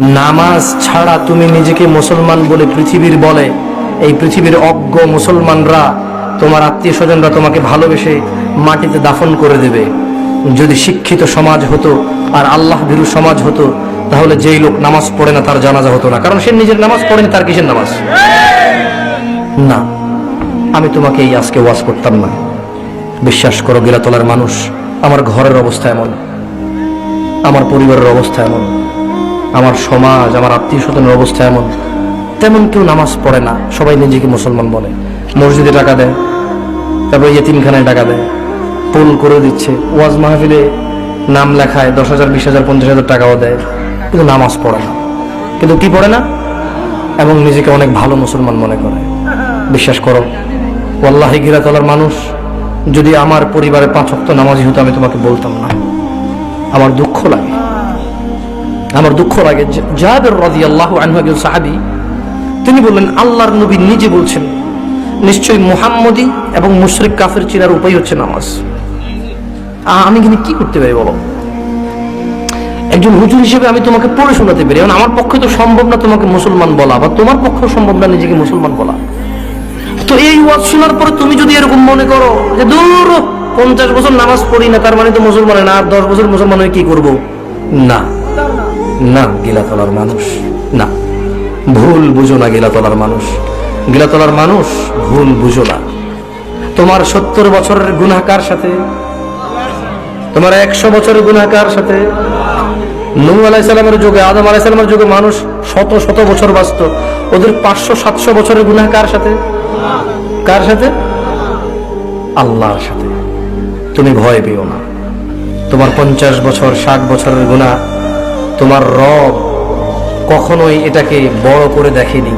নামাজ ছাড়া তুমি নিজেকে মুসলমান বলে পৃথিবীর বলে। এই পৃথিবীর অজ্ঞ মুসলমানরা, তোমার আত্মীয় স্বজনরা তোমাকে ভালোবেসে মাটিতে দাফন করে দেবে। যদি শিক্ষিত সমাজ হতো আর আল্লাহ ভীরু সমাজ হতো, তাহলে যেই লোক নামাজ পড়ে না তার জানাজা হতো না। কারণ সে নিজের নামাজ পড়েনি, তার কিসের নামাজ? না, আমি তোমাকে এই আজকে ওয়াজ করতাম না। বিশ্বাস করো গিলাতলার মানুষ, আমার ঘরের অবস্থা এমন, আমার পরিবারের অবস্থা এমন। আমার সমাজ, আমার আত্মীয় স্বজনের অবস্থা এমন। তেমন কেউ নামাজ পড়ে না, সবাই নিজেকে মুসলমান বলে। মসজিদে টাকা দেয়, তারপরে ইয়েতিমখানায় টাকা দেয় পোল করে দিচ্ছে। ওয়াজ মাহফিলে নাম লেখায় দশ হাজার, বিশ হাজার, পঞ্চাশ হাজার টাকাও দেয়, কিন্তু নামাজ পড়ে না। কিন্তু কি পড়ে না? এবং নিজেকে অনেক ভালো মুসলমান মনে করে। বিশ্বাস করো, ওয়াল্লাহি গিরাতলার মানুষ, যদি আমার পরিবারে পাঁচ অক্ত নামাজি হতো, আমি তোমাকে বলতাম না। আমার দুঃখ লাগে। আমার দুঃখ লাগে। যে- জাবের রাজি আল্লাহ আনহু সাহাবি, তিনি বললেন, আল্লাহর নবী নিজে বলছেন, নিশ্চয়ই মুহাম্মদী এবং মুশরিক কাফের চিনার উপায় হচ্ছে নামাজ। আমি কিন্তু কি করতে পারি বলো? একজন হুজুর হিসেবে আমি তোমাকে পড়ে শোনাতে পারি। এখন আমার পক্ষে তো সম্ভব না তোমাকে মুসলমান বলা, বা তোমার পক্ষেও সম্ভব না নিজেকে মুসলমান বলা। তো এই ওয়াজ শোনার পরে তুমি যদি এরকম মনে করো যে, দূর, পঞ্চাশ বছর নামাজ পড়ি না, তার মানে তো মুসলমান না, আর দশ বছর মুসলমান হয়ে কি করব? না। না, গিলাতলার মানুষ, না। ভুল বুঝো না, গিলাতলার মানুষ। গিলাতলার মানুষ ভুল বুঝো না। তোমার সত্তর বছরের গুনাহকার সাথে? তোমার একশো বছরের গুনাহকার সাথে? নূহ আলাইসালামের যুগে, আদম আলাইসালামের যুগে মানুষ শত শত বছর বাঁচত। ওদের পাঁচশো, সাতশো বছরের গুনাহ কার সাথে? কার সাথে? আল্লাহর সাথে। তুমি ভয় পেও না। তোমার পঞ্চাশ বছর, ষাট বছরের গুণা তোমার রব কখনোই এটাকে বড় করে দেখেনি।